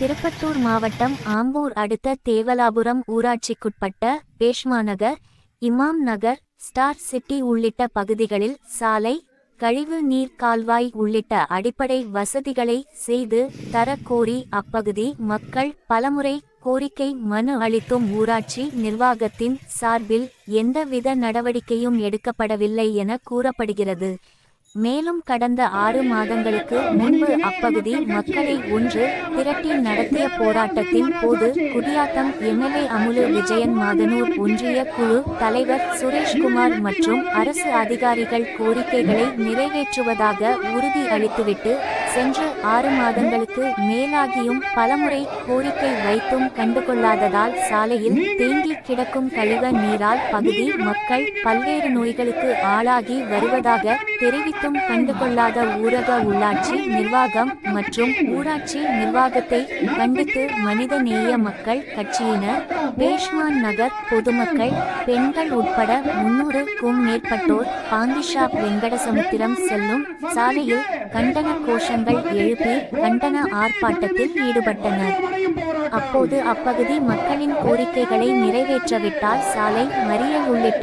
திருப்பத்தூர் மாவட்டம் ஆம்பூர் அடுத்த தேவலாபுரம் ஊராட்சிக்குட்பட்ட பேஷ்மாநகர் இமாம் நகர் ஸ்டார் சிட்டி உள்ளிட்ட பகுதிகளில் சாலை கழிவு நீர் கால்வாய் உள்ளிட்ட அடிப்படை வசதிகளை செய்து தரக்கோரி அப்பகுதி மக்கள் பலமுறை கோரிக்கை மனு அளித்தும் ஊராட்சி நிர்வாகத்தின் சார்பில் எந்தவித நடவடிக்கையும் எடுக்கப்படவில்லை என கூறப்படுகிறது. மேலும் கடந்த ஆறு மாதங்களுக்கு முன்பு அப்பகுதி மக்களை ஒன்று திரட்டி நடத்திய போராட்டத்தின் போது குடியாத்தம் எம்எல்ஏ அமுலு விஜயன் மாதனூர் ஒன்றிய குழு தலைவர் சுரேஷ்குமார் மற்றும் அரசு அதிகாரிகள் கோரிக்கைகளை நிறைவேற்றுவதாக உறுதி அளித்துவிட்டு சென்று ஆறு மாதங்களுக்கு மேலாகியும் பலமுறை கோரிக்கை வைத்தும் கண்டுகொள்ளாததால் சாலையில் தேங்கி கிடக்கும் கழிவ நீரால் பகுதி மக்கள் பல்வேறு நோய்களுக்கு ஆளாகி வருவதாக தெரிவித்தும் கண்டுகொள்ளாத ஊரக உள்ளாட்சி நிர்வாகம் மற்றும் ஊராட்சி நிர்வாகத்தை கண்டித்து மனிதநேய மக்கள் கட்சியினர் பேஷ்மான் நகர் பொதுமக்கள் பெண்கள் உட்பட முன்னூறுக்கும் மேற்பட்டோர் பாண்டிஷாப் வெங்கடசமுத்திரம் செல்லும் சாலையில் கண்டன கோஷங்கள் எழுப்பி கண்டன ஆர்ப்பாட்டத்தில் ஈடுபட்டனர். அப்போது அப்பகுதி மக்களின் கோரிக்கைகளை நிறைவேற்றவிட்டால் சாலை மறியல் உள்ளிட்ட